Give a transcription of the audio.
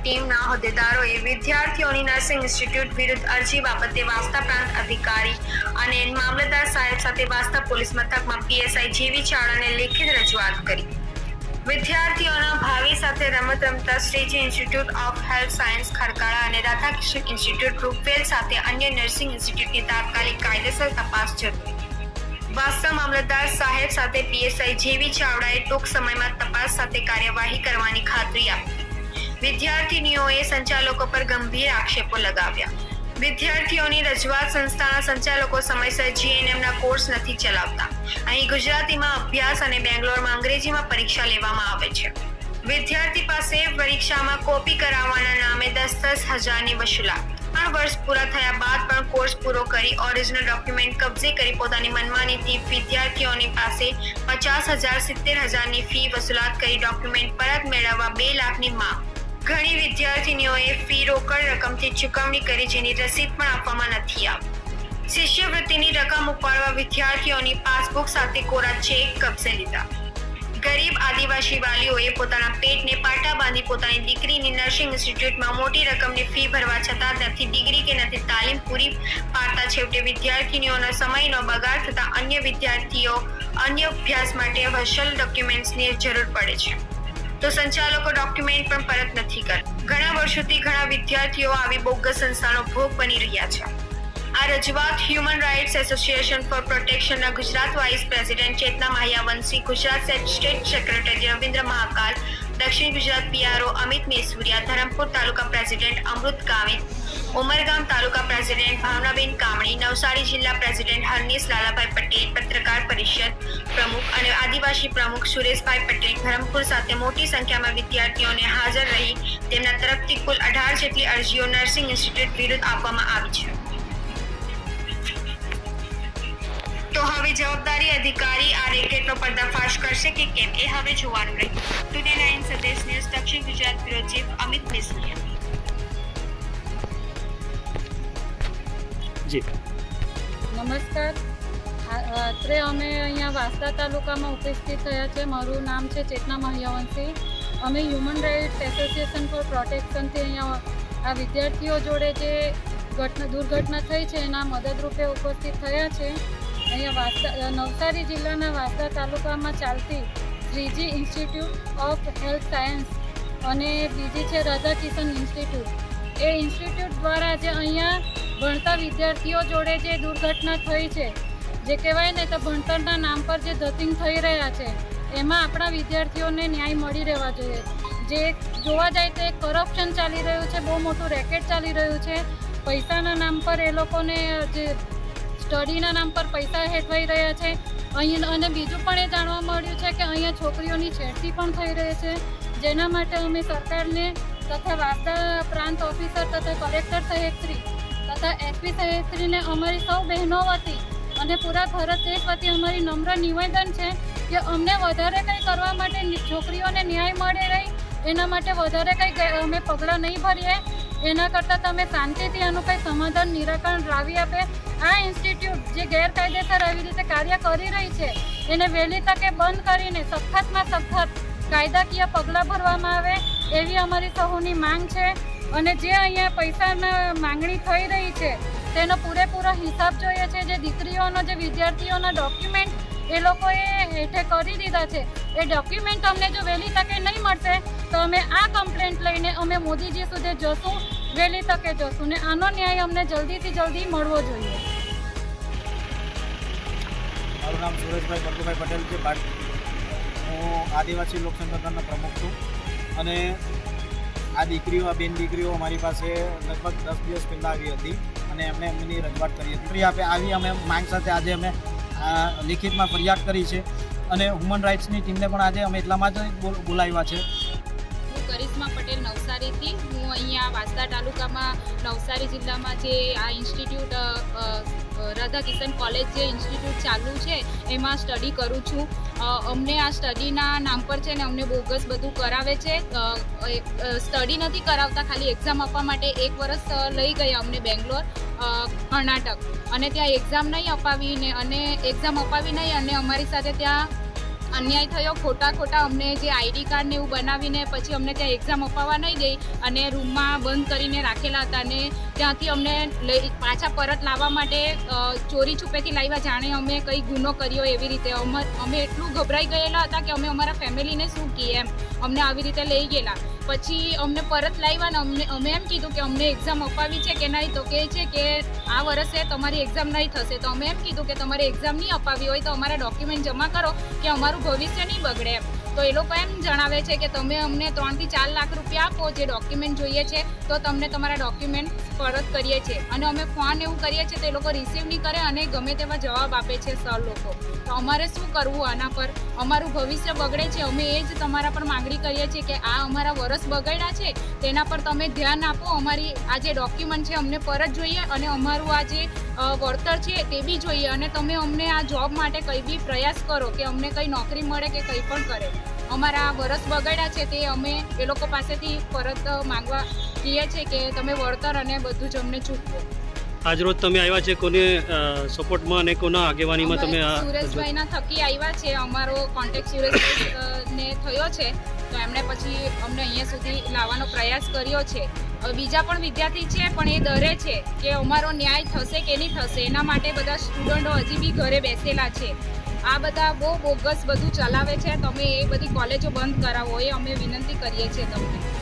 ટીમના હોદ્દેદારોએ વિદ્યાર્થીઓની nursing institute વિરુદ્ધ અરજી બાબતે વાસ્તા પ્રાંત અધિકારી અને મામલતદાર સાહેબ સાથે વાસ્તા પોલીસ મથકમાં પીએસઆઈ જેવી ચાવડાને લેખિત રજૂઆત કરી. વિદ્યાર્થીઓના ભાવિ સાથે રમત રમતા Shreeji institute of health science Kharkala અને રાધાકૃષ્ણ ઇન્સ્ટિટ્યૂટ રૂપવેલ સાથે અન્ય નર્સિંગ ઇન્સ્ટિટ્યૂટની તાત્કાલિક કાયદેસર તપાસ જરૂરી વાસ્તવ મામલતદાર સાહેબ સાથે પીએસઆઈ જેવી ચાવડાએ ટૂંક સમયમાં તપાસ સાથે કાર્યવાહી કરવાની ખાતરી આપી. વિદ્યાર્થીનીઓએ સંચાલકો પર ગંભીર આક્ષેપો લગાવ્યા. વિદ્યાર્થીઓની રજૂઆત સંસ્થાના સંચાલકો સમયસર જીએનએમના કોર્સ નથી ચલાવતા. અહીં ગુજરાતીમાં અભ્યાસ અને બેંગ્લોરમાં અંગ્રેજીમાં પરીક્ષા લેવામાં આવે છે. વિદ્યાર્થી પાસે પરીક્ષામાં કોપી કરાવવાના નામે દસ દસ હજારની વસૂલાત. ત્રણ વર્ષ પૂરા થયા બાદ પણ કોર્સ પૂરો કરી ઓરિજિનલ ડોક્યુમેન્ટ કબજે કરી પોતાની મનમાનીથી વિદ્યાર્થીઓની પાસે પચાસ હજાર સિત્તેર હજારની ફી વસૂલાત કરી ડોક્યુમેન્ટ પરત મેળવવા બે લાખની માંગ. ઘણી વિદ્યાર્થીનીઓએ ફી રોકડ રકમથી ચૂકવણી કરી જેની રસીદ પણ આપવામાં નથી આવી. શિષ્યવૃત્તિની રકમ ઉપાડવા વિદ્યાર્થીઓની પાસબુક સાથે કોરા ચેક કબજે લીધા. ગરીબ આદિવાસી વાલીઓએ પોતાના પેટને પાટા બાંધી પોતાની દીકરીની નર્સિંગ ઇન્સ્ટિટ્યૂટમાં મોટી રકમની ફી ભરવા છતાં નથી, ડિગ્રી કે નથી, તાલીમ પૂરી પાડતા છેવટે વિદ્યાર્થીનીઓનો સમયનો બગાડ થતા અન્ય વિદ્યાર્થીઓ અન્ય અભ્યાસ માટે વશલ ડોક્યુમેન્ટ્સની જરૂર પડે છે. તો સંચાલકો ડોક્યુમેન્ટ પણ પરત નથી કરતા ઘણા વર્ષોથી ઘણા વિદ્યાર્થીઓ આવી બોગસ સંસ્થાનો ભોગ બની રહ્યા છે. આ રજૂઆત human rights association for પ્રોટેક્શનના Gujarat vice president Chetna Mahyavanshi Gujarat state secretary Ravindra Mahakal, દક્ષિણ Gujarat PRO Amit Mesuriya, Dharampur taluka president Amrut Gamit Umargam taluka president Bhavnaben Kamani, Navsari જિલ્લા પ્રેસિડેન્ટ હરનીશ લાલાભાઈ પટેલ, પત્રકાર પરિષદ પ્રમુખ અને આદિવાસી પ્રમુખ સુરેશભાઈ પટેલ ધરમપુર સાથે મોટી સંખ્યામાં વિદ્યાર્થીઓને હાજર રહી તેમના તરફથી કુલ અઢાર જેટલી અરજીઓ નર્સિંગ ઇન્સ્ટિટ્યૂટ વિરુદ્ધ આપવામાં આવી છે. તો હવે જવાબદારી અધિકારી આ રેકેટનો પર્દાફાશ કરશે કે કેમ? એ હવે જોવાનું રહ્યું. ટુડે નાઇન સદેશ ન્યૂઝ દક્ષિણ ગુજરાત બ્યુરો ચીફ અમિત મેસુરિયા જી. નમસ્કાર. અત્રે અમે અહીંયા વાસદા તાલુકામાં ઉપસ્થિત થયા છે. મારું નામ છે ચેતના મહ્યવંશી. અમે હ્યુમન રાઇટ્સ એસોસિએશન ફોર પ્રોટેક્શનથી અહીંયા આ વિદ્યાર્થીઓ જોડે જે ઘટના, દુર્ઘટના થઈ છે, એના મદદરૂપે ઉપસ્થિત થયા છે. અહીંયા વાસદા નવસારી જિલ્લાના વાસદા તાલુકામાં ચાલતી Shreeji institute of health science અને બીજી છે રાધા કિશન ઇન્સ્ટિટ્યૂટ એ ઇન્સ્ટિટ્યૂટ દ્વારા જે અહીંયા ભણતા વિદ્યાર્થીઓ જોડે જે દુર્ઘટના થઈ છે, જે કહેવાય ને તો ભણતરના નામ પર જે ધતિંગ થઈ રહ્યા છે, એમાં આપણા વિદ્યાર્થીઓને ન્યાય મળી રહેવા જોઈએ. જે જોવા જાય તો એક કરપ્શન ચાલી રહ્યું છે, બહુ મોટું રેકેટ ચાલી રહ્યું છે. પૈસાના નામ પર એ લોકોને જે સ્ટડીના નામ પર પૈસા હેઠવાઈ રહ્યા છે. અહીં અને બીજું પણ એ જાણવા મળ્યું છે કે અહીંયા છોકરીઓની છેડતી પણ થઈ રહી છે. જેના માટે અમે સરકારને તથા વાર્તા પ્રાંત ઓફિસર તથા કલેક્ટર સાહેબશ્રી તથા એસપી સાહેબશ્રીને અમારી સૌ બહેનો વતી અને પૂરા ભારત દેશ વતી અમારી નમ્ર નિવેદન છે કે અમને વધારે કંઈ કરવા માટે છોકરીઓને ન્યાય મળે રહી એના માટે વધારે કંઈ અમે પગલાં નહીં ભરીએ. એના કરતાં તમે શાંતિથી આનું કંઈ સમાધાન નિરાકરણ લાવી આપે. આ ઇન્સ્ટિટ્યૂટ જે ગેરકાયદેસર આવી રીતે કાર્ય કરી રહી છે, એને વહેલી તકે બંધ કરીને સખતમાં સખત કાયદાકીય પગલાં ભરવામાં આવે એવી અમારી સહુની માંગ છે અને જે અહીંયા પૈસાના માંગણી થઈ રહી છે, તેનો પૂરેપૂરો હિસાબ જોઈએ છે. જે દીકરીઓનો, જે વિદ્યાર્થીઓના ડોક્યુમેન્ટ એ લોકોએ હેઠે કરી દીધા છે, એ ડોક્યુમેન્ટ અમને જો વહેલી તકે નહીં મળશે, તો અમે આ કમ્પ્લેન્ટ લઈને અમે મોદીજી સુધી જશું, વહેલી તકે જશું ને આનો ન્યાય અમને જલ્દીથી જલ્દી મળવો જોઈએ. મારું નામ સુરેશભાઈ પટેલ છે. હું આદિવાસી લોક પ્રમુખ છું અને આ દીકરીઓ, આ બેન દીકરીઓ અમારી પાસે લગભગ દસ દિવસ પહેલાં આવી હતી અને એમણે એમની રજૂઆત કરી હતી. આપે આવી અમે માંગ સાથે આજે અમે લિખિતમાં ફરિયાદ કરી છે અને હ્યુમન રાઇટ્સની ટીમને પણ આજે અમે એટલામાં જ બોલાવ્યા છે. કરિશ્મા પટેલ નવસારીથી. હું અહીંયા વાંસદા તાલુકામાં નવસારી જિલ્લામાં જે આ ઇન્સ્ટિટ્યૂટ રાધા કિશન કોલેજ જે ઇન્સ્ટિટ્યૂટ ચાલુ છે, એમાં સ્ટડી કરું છું. અમને આ સ્ટડીના નામ પર છે ને અમને બોગસ બધું કરાવે છે. સ્ટડી નથી કરાવતા, ખાલી એક્ઝામ આપવા માટે એક વર્ષ લઈ ગયા અમને બેંગ્લોર કર્ણાટક. અને ત્યાં એક્ઝામ નહીં અપાવીને અને એક્ઝામ અપાવી નહીં અને અમારી સાથે ત્યાં અન્યાય થયો. ખોટા ખોટા અમને જે આઈડી કાર્ડ ને એવું બનાવીને પછી અમને ત્યાં એક્ઝામ અપાવવા નહીં દઈ અને રૂમમાં બંધ કરીને રાખેલા હતા અને ત્યાંથી અમને લઈ પાછા પરત લાવવા માટે ચોરી છુપેથી લાવ્યા જાણે અમે કંઈ ગુનો કર્યો એવી રીતે. અમ- એટલું ગભરાઈ ગયેલા હતા કે અમે અમારા ફેમિલીને શું કહીએ એમ. અમને આવી રીતે લઈ ગયેલા. પછી અમને પરત લાવ્યા ને અમને અમે એમ કીધું કે અમને એક્ઝામ અપાવી છે કે નહીં તો કહે છે કે આ વર્ષે તમારી એક્ઝામ નહીં થશે. તો અમે એમ કીધું કે તમારે એક્ઝામ નહીં અપાવી હોય તો અમારા ડોક્યુમેન્ટ જમા કરો કે અમારું ભવિષ્ય નહીં બગડે એમ. તો એ લોકો એમ જણાવે છે કે તમે અમને ત્રણથી ચાર લાખ રૂપિયા આપો જે ડોક્યુમેન્ટ જોઈએ છે, તો તમને તમારા ડોક્યુમેન્ટ પરત કરીએ છીએ. અને અમે ફોન એવું કરીએ છીએ, તો એ લોકો રિસીવ નહીં કરે અને ગમે તેવા જવાબ આપે છે સર લોકો. તો અમારે શું કરવું આના પર? અમારું ભવિષ્ય બગડે છે, અમે એ જ તમારા પર માંગણી કરીએ છીએ કે આ અમારા વરસ બગડ્યા છે, તેના પર તમે ધ્યાન આપો. અમારી આ જે ડોક્યુમેન્ટ છે, અમને પરત જોઈએ અને અમારું આ જે વળતર છે તે બી જોઈએ અને તમે અમને આ જોબ માટે કંઈ બી પ્રયાસ કરો કે અમને કંઈ નોકરી મળે કે કંઈ પણ કરે. અમારા વરસ બગડ્યા છે તે અમે એ લોકો પાસેથી પરત માંગવા કહીએ છીએ કે તમે વળતર અને બધું જ અમને ચૂકવો. આજરોજ તમે આવ્યા છે કોને સપોર્ટમાં અને કોના આગેવાનીમાં તમે સુરેશભાઈના થકી આવ્યા છે. અમારો કોન્ટેક્ટ સુરેશભાઈ ને થયો છે. તો એમણે પછી અમને અહીંયા સુધી લાવવાનો પ્રયાસ કર્યો છે. બીજા પણ વિદ્યાર્થી છે, પણ એ ડરે છે કે અમારો ન્યાય થશે કે નહીં થશે. એના માટે બધા સ્ટુડન્ટો હજી બી ઘરે બેસેલા છે. આ બધા બહુ બોગસ બધું ચલાવે છે. તમે એ બધી કોલેજો બંધ કરાવો, એ અમે વિનંતી કરીએ છીએ તમને.